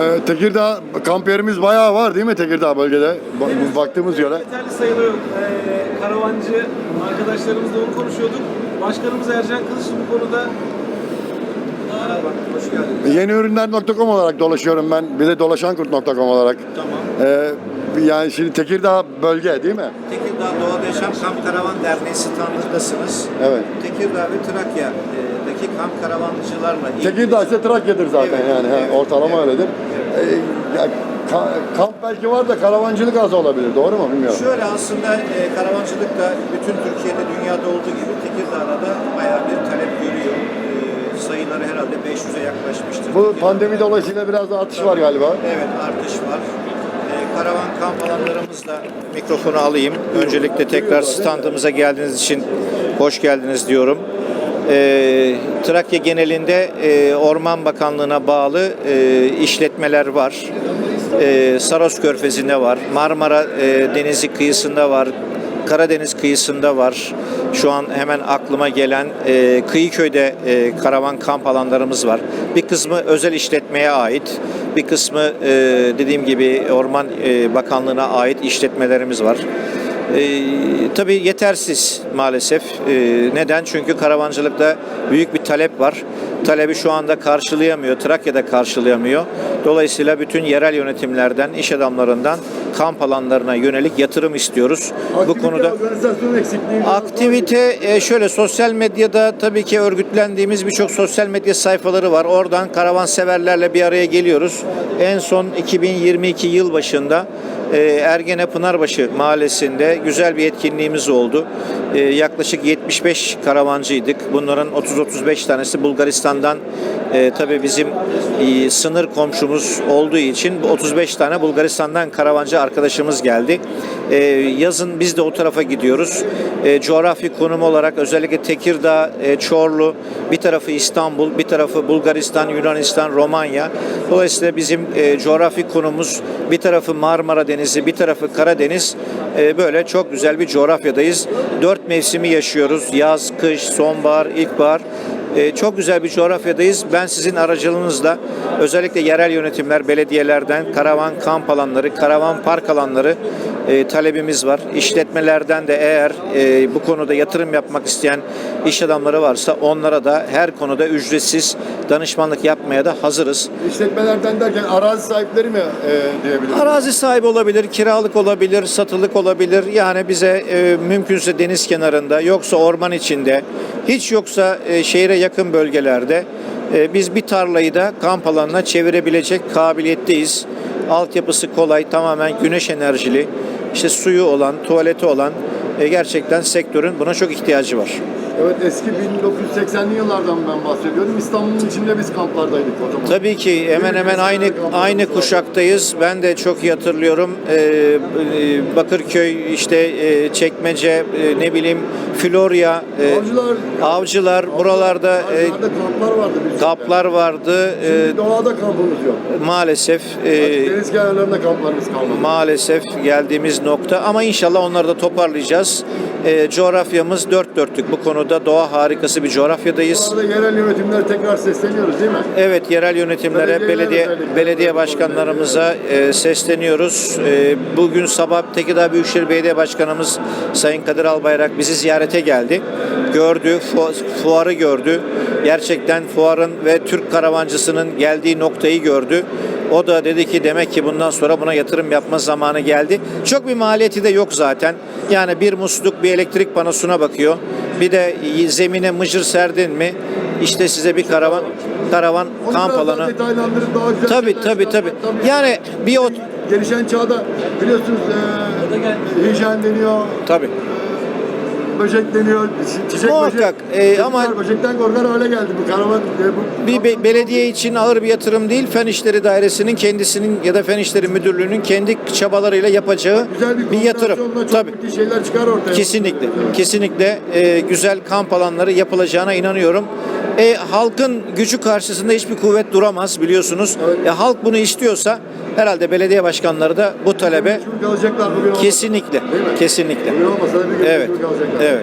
Ee, Tekirdağ kamp yerimiz bayağı var değil mi Tekirdağ bölgede? Ba- Baktığımız yere. Yeterli sayıda yok. Ee, karavancı arkadaşlarımızla onu konuşuyorduk. Başkanımız Ercan Kılıçlı bu konuda Merhaba, hoş geldiniz. Yeni ürünler.com olarak dolaşıyorum ben. Bir de dolaşankurt.com olarak. Tamam. Ee, yani şimdi Tekirdağ bölge değil mi? Tekirdağ Doğada Yaşam Kamp Karavan Derneği standındasınız. Evet. Tekirdağ ve Trakya'daki kamp karavancılarla ilgili... Tekirdağ ise Trakya'dır zaten Evet, yani. evet, ortalama evet. öyledir. Ee, ya, ka- kamp belki var da karavancılık az olabilir. Doğru mu? Bilmiyorum. Şöyle aslında e, karavancılık da bütün Türkiye'de, dünyada olduğu gibi Tekirdağ'da da bayağı bir talep görüyor. E, sayıları herhalde 500'e yaklaşmıştır. Bu Tekirdağ'da. pandemi dolayısıyla biraz da artış var galiba. Evet artış var. Karavan kamp alanlarımızla mikrofonu alayım. Öncelikle tekrar standımıza geldiğiniz için hoş geldiniz diyorum. Ee, Trakya genelinde e, Orman Bakanlığı'na bağlı e, işletmeler var. E, Saros Körfezi'nde var. Marmara e, Denizi kıyısında var. Karadeniz kıyısında var. Şu an hemen aklıma gelen e, Kıyıköy'de e, karavan kamp alanlarımız var. Bir kısmı özel işletmeye ait, bir kısmı e, dediğim gibi Orman e, Bakanlığı'na ait işletmelerimiz var. E, tabii yetersiz maalesef. E, neden? Çünkü karavancılıkta büyük bir talep var. Talebi şu anda karşılayamıyor, Trakya'da karşılayamıyor. Dolayısıyla bütün yerel yönetimlerden, iş adamlarından kamp alanlarına yönelik yatırım istiyoruz. Bu konuda Aktivite e, şöyle sosyal medyada tabii ki örgütlendiğimiz birçok sosyal medya sayfaları var. Oradan karavanseverlerle bir araya geliyoruz. En son 2022 yıl başında e, Ergene Pınarbaşı mahallesinde güzel bir etkinliğimiz oldu. E, Yaklaşık 75 karavancıydık. Bunların 30-35 tanesi Bulgaristan'dan e, tabii bizim e, sınır komşumuz olduğu için bu 35 tane Bulgaristan'dan karavancı arkadaşımız geldi. E, yazın biz de o tarafa gidiyoruz. E, coğrafi konum olarak özellikle Tekirdağ, e, Çorlu, bir tarafı İstanbul, bir tarafı Bulgaristan, Yunanistan, Romanya. Dolayısıyla bizim e, coğrafi konumuz bir tarafı Marmara Denizi, bir tarafı Karadeniz. E, böyle çok güzel bir coğrafyadayız. Dört mevsimi yaşıyoruz. Yaz, kış, sonbahar, ilkbahar. E, çok güzel bir coğrafyadayız. Ben sizin aracılığınızla özellikle yerel yönetimler, belediyelerden karavan kamp alanları, karavan park alanları e, talebimiz var. İşletmelerden de eğer e, bu konuda yatırım yapmak isteyen iş adamları varsa onlara da her konuda ücretsiz danışmanlık yapmaya da hazırız. İşletmelerden derken arazi sahipleri mi e, diyebiliriz? Arazi sahibi olabilir, kiralık olabilir, satılık olabilir. Yani bize e, mümkünse deniz kenarında, yoksa orman içinde, hiç yoksa e, şehre yakın bölgelerde e, biz bir tarlayı da kamp alanına çevirebilecek kabiliyetteyiz. Altyapısı kolay, tamamen güneş enerjili, işte suyu olan, tuvaleti olan e, gerçekten sektörün buna çok ihtiyacı var. Evet eski 1980'li yıllardan ben bahsediyorum. İstanbul'un içinde biz kamplardaydık o zaman. Tabii ki hemen hemen aynı aynı kuşaktayız. Ben de çok iyi hatırlıyorum. Ee, e, Bakırköy, işte e, Çekmece, e, ne bileyim Florya, Avcılar, avcılar buralarda avcılarda kamplar vardı. bir kamplar vardı. Şimdi doğada kampımız yok. maalesef Deniz kenarlarında kamplarımız kalmadı. maalesef geldiğimiz nokta ama inşallah onları da toparlayacağız. Coğrafyamız dört dörtlük bu konuda doğa harikası bir coğrafyadayız. Bu yerel yönetimler tekrar sesleniyoruz değil mi? Evet yerel yönetimlere, Belediyeler belediye özellikle. belediye başkanlarımıza e, sesleniyoruz. E, bugün sabah Tekirdağ Büyükşehir Belediye Başkanımız Sayın Kadir Albayrak bizi ziyarete geldi. Gördü, fu- fuarı gördü. Gerçekten fuarın ve Türk karavancısının geldiği noktayı gördü. O da dedi ki demek ki bundan sonra buna yatırım yapma zamanı geldi. Çok bir maliyeti de yok zaten. Yani bir musluk bir elektrik panosuna bakıyor. Bir de zemine mıcır serdin mi işte size bir karavan karavan Onu kamp alanı. tabii tabii. çıkarmak. Yani bir ot Gelişen çağda biliyorsunuz e, hijyen deniyor, tabii. böcek çi- çiçek Muhakkak, böcek. e, ama- böcekten korkar hale geldi bu karavan. E, bu, Bir be- belediye için ağır bir yatırım değil. Fen İşleri Dairesi'nin kendisinin ya da Fen İşleri Müdürlüğü'nün kendi çabalarıyla yapacağı güzel bir, bir yatırım. çok Tabii. şeyler çıkar ortaya. Kesinlikle. Kesinlikle e, güzel kamp alanları yapılacağına inanıyorum. E, halkın gücü karşısında hiçbir kuvvet duramaz biliyorsunuz. Evet. E, halk bunu istiyorsa herhalde belediye başkanları da bu talebe kesinlikle kesinlikle. Evet. Evet.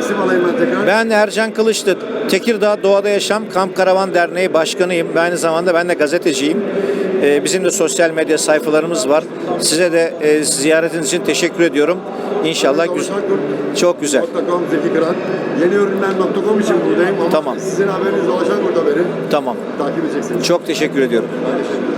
İsim alayım ben tekrar. Ben Ercan Kılıçlı, Tekirdağ Doğada Yaşam Kamp Karavan Derneği Başkanıyım. Ben aynı zamanda ben de gazeteciyim. Ee, bizim de sosyal medya sayfalarımız var. Size de e, ziyaretiniz için teşekkür ediyorum. İnşallah güzel. Çok güzel. .com Zeki Kıran. Yeniürünler.com için buradayım ama Tamam. sizin haberiniz Dolaşan Kurt haberi Tamam. takip edeceksiniz. Çok teşekkür ediyorum. Ben teşekkür ederim.